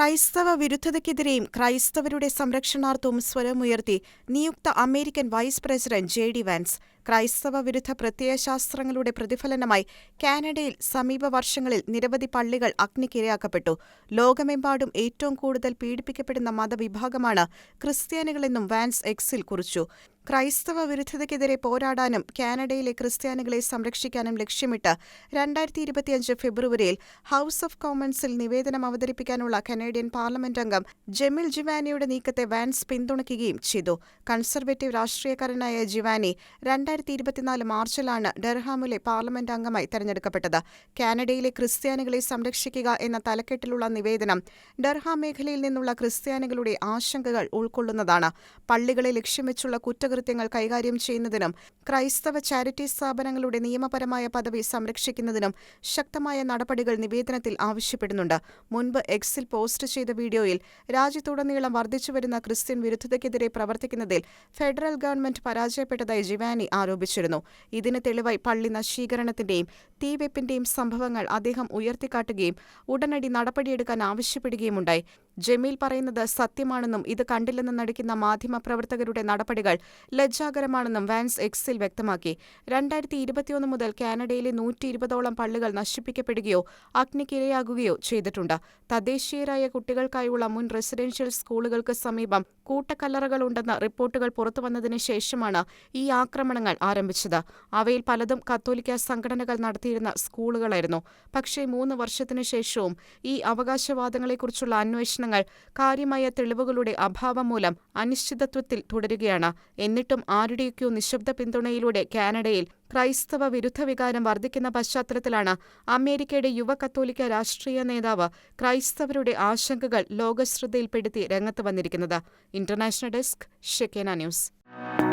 ക്രൈസ്തവ വിരുദ്ധതയ്ക്കെതിരെയും ക്രൈസ്തവരുടെ സംരക്ഷണാർത്ഥവും സ്വരമുയർത്തി നിയുക്ത American vice president J D Vance ക്രൈസ്തവ വിരുദ്ധ പ്രത്യയശാസ്ത്രങ്ങളുടെ പ്രതിഫലനമായി കാനഡയിൽ സമീപ വർഷങ്ങളിൽ നിരവധി പള്ളികൾ അഗ്നിക്കിരയാക്കപ്പെട്ടു. ലോകമെമ്പാടും ഏറ്റവും കൂടുതൽ പീഡിപ്പിക്കപ്പെടുന്ന മതവിഭാഗമാണ് ക്രിസ്ത്യാനികളെന്നും വാൻസ് എക്സിൽ കുറിച്ചു. ക്രൈസ്തവ വിരുദ്ധതയ്ക്കെതിരെ പോരാടാനും കാനഡയിലെ ക്രിസ്ത്യാനികളെ സംരക്ഷിക്കാനും ലക്ഷ്യമിട്ട് രണ്ടായിരത്തി ഇരുപത്തിയഞ്ച് ഫെബ്രുവരിയിൽ ഹൌസ് ഓഫ് കോമൺസിൽ നിവേദനം അവതരിപ്പിക്കാനുള്ള കനേഡിയൻ പാർലമെന്റ് അംഗം ജെമിൽ ജിവാനിയുടെ നീക്കത്തെ വാൻസ് പിന്തുണയ്ക്കുകയും ചെയ്തു. കൺസർവേറ്റീവ് രാഷ്ട്രീയക്കാരനായ ജിവാനി രണ്ടായിരത്തി ഇരുപത്തിനാല് മാർച്ചിലാണ് ഡർഹാമിലെ പാർലമെന്റ് അംഗമായി തെരഞ്ഞെടുക്കപ്പെട്ടത്. കാനഡയിലെ ക്രിസ്ത്യാനികളെ സംരക്ഷിക്കുക എന്ന തലക്കെട്ടിലുള്ള നിവേദനം ഡർഹാം മേഖലയിൽ നിന്നുള്ള ക്രിസ്ത്യാനികളുടെ ആശങ്കകൾ ഉൾക്കൊള്ളുന്നതാണ്. പള്ളികളെ ലക്ഷ്യം വെച്ചുള്ള കുറ്റകൃത്യങ്ങൾ കൈകാര്യം ചെയ്യുന്നതിനും ക്രൈസ്തവ ചാരിറ്റി സ്ഥാപനങ്ങളുടെ നിയമപരമായ പദവി സംരക്ഷിക്കുന്നതിനും ശക്തമായ നടപടികൾ നിവേദനത്തിൽ ആവശ്യപ്പെടുന്നുണ്ട്. മുൻപ് എക്സിൽ പോസ്റ്റ് ചെയ്ത വീഡിയോയിൽ രാജ്യത്തുടനീളം വർദ്ധിച്ചുവരുന്ന ക്രിസ്ത്യൻ വിരുദ്ധതയ്ക്കെതിരെ പ്രവർത്തിക്കുന്നതിൽ ഫെഡറൽ ഗവൺമെന്റ് പരാജയപ്പെട്ടതായി ജിവാനി ആരോപിച്ചിരുന്നു. ഇതിന് തെളിവായി പള്ളി നശീകരണത്തിന്റെയും തീവെപ്പിന്റെയും സംഭവങ്ങൾ അദ്ദേഹം ഉയർത്തിക്കാട്ടുകയും ഉടനടി നടപടിയെടുക്കാൻ ആവശ്യപ്പെടുകയുമുണ്ടായി. ജമീൽ പറയുന്നത് സത്യമാണെന്നും ഇത് കണ്ടില്ലെന്ന് നടിക്കുന്ന മാധ്യമപ്രവർത്തകരുടെ നടപടികൾ ലജ്ജാകരമാണെന്നും വാൻസ് എക്സിൽ വ്യക്തമാക്കി. രണ്ടായിരത്തി ഇരുപത്തിയൊന്ന് മുതൽ കാനഡയിലെ നൂറ്റി ഇരുപതോളം പള്ളികൾ നശിപ്പിക്കപ്പെടുകയോ അഗ്നിക്കിരയാകുകയോ ചെയ്തിട്ടുണ്ട്. തദ്ദേശീയരായ കുട്ടികൾക്കായുള്ള മുൻ റെസിഡൻഷ്യൽ സ്കൂളുകൾക്ക് സമീപം കൂട്ടക്കല്ലറകളുണ്ടെന്ന റിപ്പോർട്ടുകൾ പുറത്തുവന്നതിന് ശേഷമാണ് ഈ ആക്രമണങ്ങൾ ആരംഭിച്ചത്. അവയിൽ പലതും കത്തോലിക്ക സംഘടനകൾ നടത്തിയിരുന്ന സ്കൂളുകളായിരുന്നു. പക്ഷേ മൂന്ന് വർഷത്തിനു ശേഷവും ഈ അവകാശവാദങ്ങളെക്കുറിച്ചുള്ള അന്വേഷണങ്ങൾ കാര്യമായ തെളിവുകളുടെ അഭാവം മൂലം അനിശ്ചിതത്വത്തിൽ തുടരുകയാണ്. എന്നിട്ടും ആരുടെയൊക്കെയോ നിശബ്ദ പിന്തുണയിലൂടെ കാനഡയിൽ ക്രൈസ്തവ വിരുദ്ധ വികാരം വർദ്ധിക്കുന്ന പശ്ചാത്തലത്തിലാണ് അമേരിക്കയുടെ യുവ കത്തോലിക്ക രാഷ്ട്രീയ നേതാവ് ക്രൈസ്തവരുടെ ആശങ്കകൾ ലോകശ്രദ്ധയിൽപ്പെടുത്തി രംഗത്ത് വന്നിരിക്കുന്നത്. International desk ഷെക്കേന news